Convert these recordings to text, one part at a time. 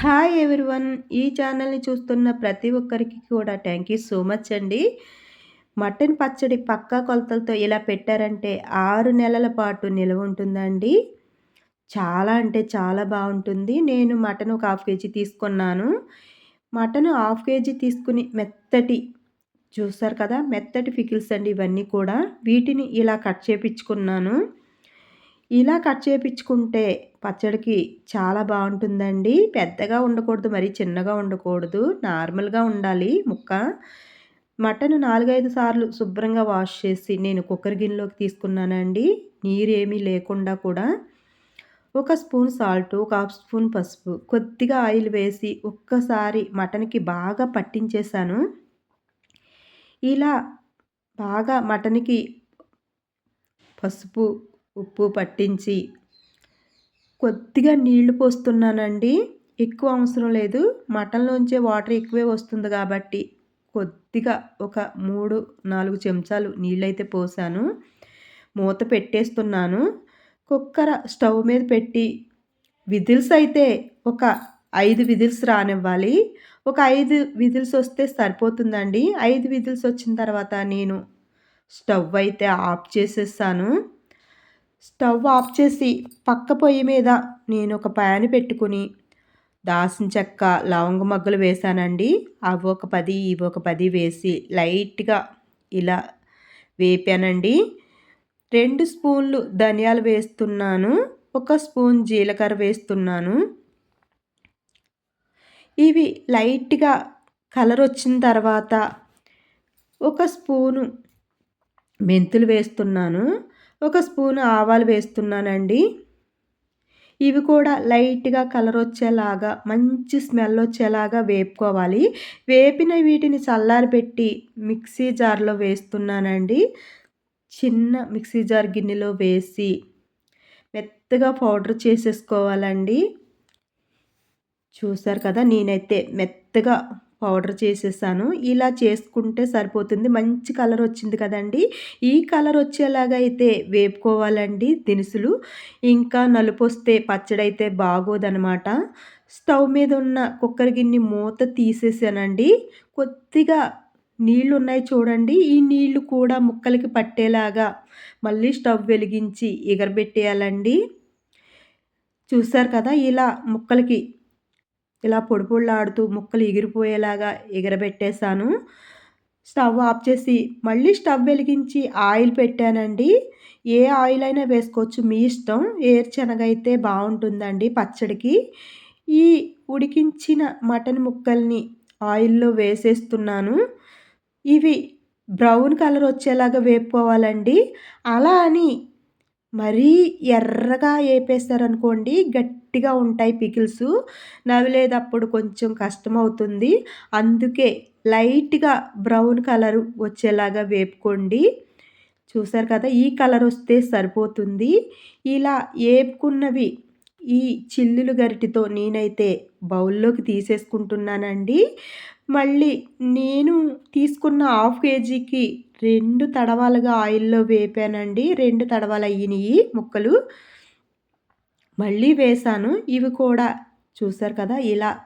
Hi everyone. ఈ ఛానల్ని చూస్తున్న ప్రతి ఒక్కరికి కూడా థ్యాంక్ యూ సో మచ్ అండి. మటన్ పచ్చడి పక్కా కొలతలతో ఇలా పెట్టారంటే ఆరు నెలల పాటు నిల్వ ఉంటుందండి. చాలా అంటే చాలా బాగుంటుంది. నేను మటన్ ఒక హాఫ్ కేజీ తీసుకున్నాను. మటన్ హాఫ్ కేజీ తీసుకుని మెత్తటి చూస్తారు కదా మెత్తటి ఫికిల్స్ అండి ఇవన్నీ కూడా. వీటిని ఇలా కట్ చేపించుకున్నాను. ఇలా కట్ చేపించుకుంటే పచ్చడికి చాలా బాగుంటుందండి. పెద్దగా ఉండకూడదు మరి చిన్నగా ఉండకూడదు. నార్మల్గా ఉండాలి ముక్క. మటన్ నాలుగైదు సార్లు శుభ్రంగా వాష్ చేసి నేను కుక్కర్ గిన్నెలోకి తీసుకున్నానండి. నీరు లేకుండా కూడా. ఒక స్పూన్ సాల్ట్ ఒక హాఫ్ స్పూన్ పసుపు. కొద్దిగా ఆయిల్ వేసి ఒక్కసారి మటన్కి బాగా పట్టించేసాను ఇలా బాగా మటన్కి పసుపు ఉప్పు పట్టించి. కొద్దిగా నీళ్ళు పోస్తున్నానండి. ఎక్కువ అవసరం లేదు. మటన్లోంచే వాటర్ ఎక్కువే వస్తుంది కాబట్టి కొద్దిగా ఒక మూడు నాలుగు చెంచాలు నీళ్ళైతే పోసాను. మూత పెట్టేస్తున్నాను. కుక్కర స్టవ్ మీద పెట్టి విజిల్స్ అయితే ఒక ఐదు విజిల్స్ రానివ్వాలి. ఒక ఐదు విజిల్స్ వస్తే సరిపోతుందండి. ఐదు విజిల్స్ వచ్చిన తర్వాత నేను స్టవ్ అయితే ఆఫ్ చేసేసాను. స్టవ్ ఆఫ్ చేసి పక్క పొయ్యి మీద నేను ఒక ప్యాన్ పెట్టుకుని దాసిన చెక్క లవంగ మగ్గలు వేసానండి అవి ఒక పది ఇవి ఒక పది వేసి లైట్గా ఇలా వేపానండి. రెండు స్పూన్లు ధనియాలు వేస్తున్నాను ఒక స్పూన్ జీలకర్ర వేస్తున్నాను. ఇవి లైట్గా కలర్ వచ్చిన తర్వాత ఒక స్పూను మెంతులు వేస్తున్నాను. ఒక స్పూను ఆవాలు వేస్తున్నానండి. ఇవి కూడా లైట్గా కలర్ వచ్చేలాగా మంచి స్మెల్ వచ్చేలాగా వేపుకోవాలి. వేపిన వీటిని చల్లారి పెట్టి మిక్సీ జార్లో వేస్తున్నానండి. చిన్న మిక్సీ జార్ గిన్నెలో వేసి మెత్తగా పౌడర్ చేసేసుకోవాలండి. చూసారు కదా నేనైతే మెత్తగా పౌడర్ చేసేసాను. ఇలా చేసుకుంటే సరిపోతుంది. మంచి కలర్ వచ్చింది కదండి. ఈ కలర్ వచ్చేలాగా అయితే వేపుకోవాలండి దినుసులు. ఇంకా నలుపు వస్తే పచ్చడి అయితే బాగోదనమాట. స్టవ్ మీద ఉన్న కుక్కర్ గిన్నె మూత తీసేసానండి. కొద్దిగా నీళ్ళు ఉన్నాయి చూడండి. ఈ నీళ్ళు కూడా ముక్కలకి పట్టేలాగా మళ్ళీ స్టవ్ వెలిగించి ఎగరబెట్టేయాలండి. చూసారు కదా? ఇలా ముక్కలకి ఇలా పొడి పొడిలాడుతూ ముక్కలు ఎగిరిపోయేలాగా ఎగరబెట్టేశాను. స్టవ్ ఆఫ్ చేసి మళ్ళీ స్టవ్ వెలిగించి ఆయిల్ పెట్టానండి. ఏ ఆయిల్ అయినా వేసుకోవచ్చు మీ ఇష్టం. ఏరుశనగ అయితే బాగుంటుందండి పచ్చడికి. ఈ ఉడికించిన మటన్ ముక్కల్ని ఆయిల్లో వేసేస్తున్నాను. ఇవి బ్రౌన్ కలర్ వచ్చేలాగా వేపుకోవాలండి. అలా అని మరీ ఎర్రగా వేపేస్తారనుకోండి గట్టిగా ఉంటాయి పికిల్స్ నవిలేటప్పుడు కొంచెం కష్టమవుతుంది. అందుకే లైట్గా బ్రౌన్ కలర్ వచ్చేలాగా వేపుకోండి. చూసారు కదా ఈ కలర్ వస్తే సరిపోతుంది. ఇలా వేపుకున్నవి ఈ చిల్లులు గరిటితో నేనైతే బౌల్లోకి తీసేసుకుంటున్నానండి. మళ్ళీ నేను తీసుకున్న హాఫ్ కేజీకి రెండు తడవాలుగా ఆయిల్లో వేపానండి. రెండు తడవాలు అయ్యినాయి ముక్కలు. మళ్ళీ వేసాను. ఇవి కూడా చూసారు కదా ఇలా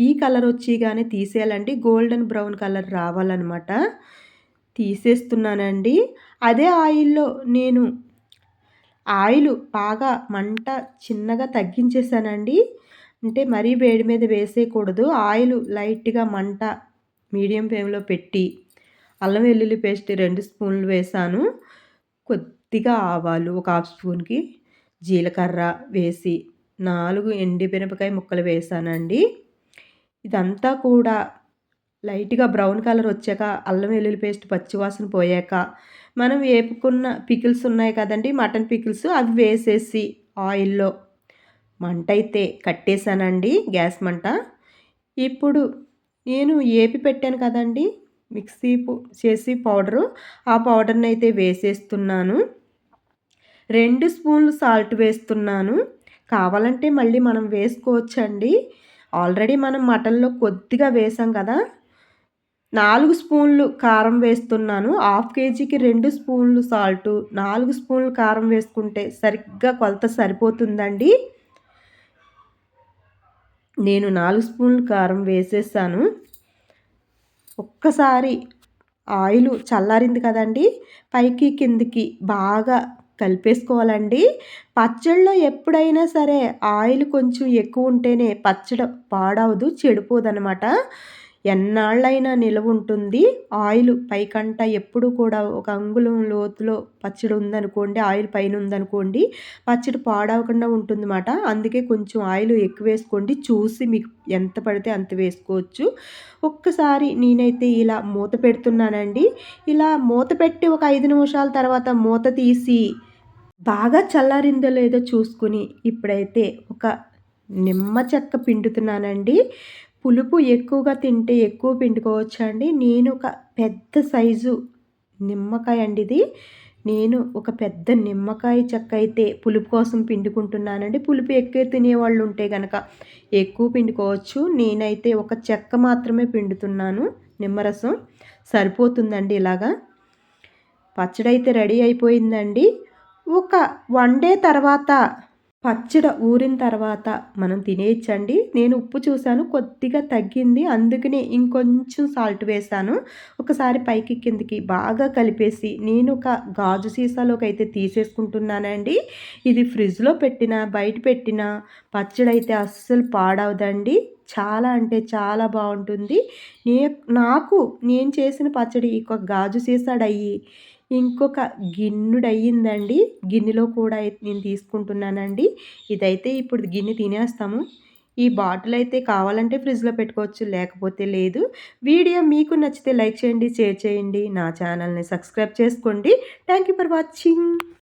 ఈ కలర్ వచ్చి కానీ తీసేయాలండి. గోల్డెన్ బ్రౌన్ కలర్ రావాలన్నమాట. తీసేస్తున్నానండి. అదే ఆయిల్లో నేను ఆయిల్ బాగా మంట చిన్నగా తగ్గించేసానండి. అంటే మరీ వేడి మీద వేసేయకూడదు. ఆయిల్ లైట్గా మంట మీడియం ఫ్లేమ్లో పెట్టి అల్లం వెల్లుల్లి పేస్ట్ రెండు స్పూన్లు వేసాను. కొద్దిగా ఆవాలు ఒక హాఫ్ స్పూన్కి. జీలకర్ర వేసి నాలుగు ఎండిమిరపకాయ ముక్కలు వేసానండి. ఇదంతా కూడా లైట్గా బ్రౌన్ కలర్ వచ్చాక అల్లం వెల్లుల్లి పేస్ట్ పచ్చివాసన పోయాక మనం వేపుకున్న పికిల్స్ ఉన్నాయి కదండి మటన్ పికిల్స్ అవి వేసేసి ఆయిల్లో మంట అయితే కట్టేశానండి గ్యాస్ మంట. ఇప్పుడు నేను ఏపి పెట్టాను కదండి మిక్సీ చేసి పౌడరు. ఆ పౌడర్ని అయితే వేసేస్తున్నాను. రెండు స్పూన్లు సాల్ట్ వేస్తున్నాను. కావాలంటే మళ్ళీ మనం వేసుకోవచ్చండి. ఆల్రెడీ మనం మటన్లో కొద్దిగా వేసాం కదా. నాలుగు స్పూన్లు కారం వేస్తున్నాను. హాఫ్ కేజీకి రెండు స్పూన్లు సాల్ట్ నాలుగు స్పూన్లు కారం వేసుకుంటే సరిగ్గా కొలత సరిపోతుందండి. నేను నాలుగు స్పూన్లు కారం వేసేసాను. ఒక్కసారి ఆయిల్ చల్లారింది కదండి పైకి కిందికి బాగా కలిపేసుకోవాలండి. పచ్చళ్ళలో ఎప్పుడైనా సరే ఆయిల్ కొంచెం ఎక్కువ ఉంటేనే పచ్చడి పాడవదు చెడిపోదనమాట. ఎన్నాళ్ళైనా నిలవుంటుంది. ఆయిల్ పైకంట ఎప్పుడు కూడా ఒక అంగుళం లోతులో పచ్చడి ఉందనుకోండి ఆయిల్ పైన ఉందనుకోండి పచ్చడి పాడవకుండా ఉంటుందన్నమాట. అందుకే కొంచెం ఆయిల్ ఎక్కువ వేసుకోండి. చూసి మీకు ఎంత పడితే అంత వేసుకోవచ్చు. ఒక్కసారి నేనైతే ఇలా మూత పెడుతున్నానండి. ఇలా మూత పెట్టి ఒక ఐదు నిమిషాల తర్వాత మూత తీసి బాగా చల్లారిందో లేదో చూసుకుని ఇప్పుడైతే ఒక నిమ్మ చెక్క పిండుతున్నానండి. పులుపు ఎక్కువగా తింటే ఎక్కువ పిండుకోవచ్చు అండి? నేను ఒక పెద్ద సైజు నిమ్మకాయ అండి ఇది. నేను ఒక పెద్ద నిమ్మకాయ చెక్క అయితే పులుపు కోసం పిండుకుంటున్నానండి. పులుపు ఎక్కువ తినేవాళ్ళు ఉంటే కనుక ఎక్కువ పిండుకోవచ్చు. నేనైతే ఒక చెక్క మాత్రమే పిండుతున్నాను నిమ్మరసం. సరిపోతుందండి ఇలాగా. పచ్చడి అయితే రెడీ అయిపోయిందండి. ఒక వన్ డే తర్వాత పచ్చడి ఊరిన తర్వాత మనం తినేయచ్చండి. నేను ఉప్పు చూశాను కొద్దిగా తగ్గింది. అందుకనే ఇంకొంచెం సాల్ట్ వేసాను ఒకసారి పైకి కిందికి బాగా కలిపేసి నేను ఒక గాజు సీసాలోకి అయితే తీసేసుకుంటున్నానండి. ఇది ఫ్రిడ్జ్లో పెట్టిన బయట పెట్టిన పచ్చడి అయితే అస్సలు పాడవదండి. చాలా అంటే చాలా బాగుంటుంది. నే నాకు నేను చేసిన పచ్చడి ఒక గాజు సీసాడయ్యి ఇంకొక గిన్నెడయ్యిందండి. గిన్నెలో కూడా నేను తీసుకుంటున్నానండి. ఇదైతే ఇప్పుడు గిన్నె తినేస్తాము. ఈ బాటిల్ అయితే కావాలంటే ఫ్రిడ్జ్లో పెట్టుకోవచ్చు లేకపోతే లేదు. వీడియో మీకు నచ్చితే లైక్ చేయండి షేర్ చేయండి. నా ఛానల్ని సబ్స్క్రైబ్ చేసుకోండి. Thank you for watching.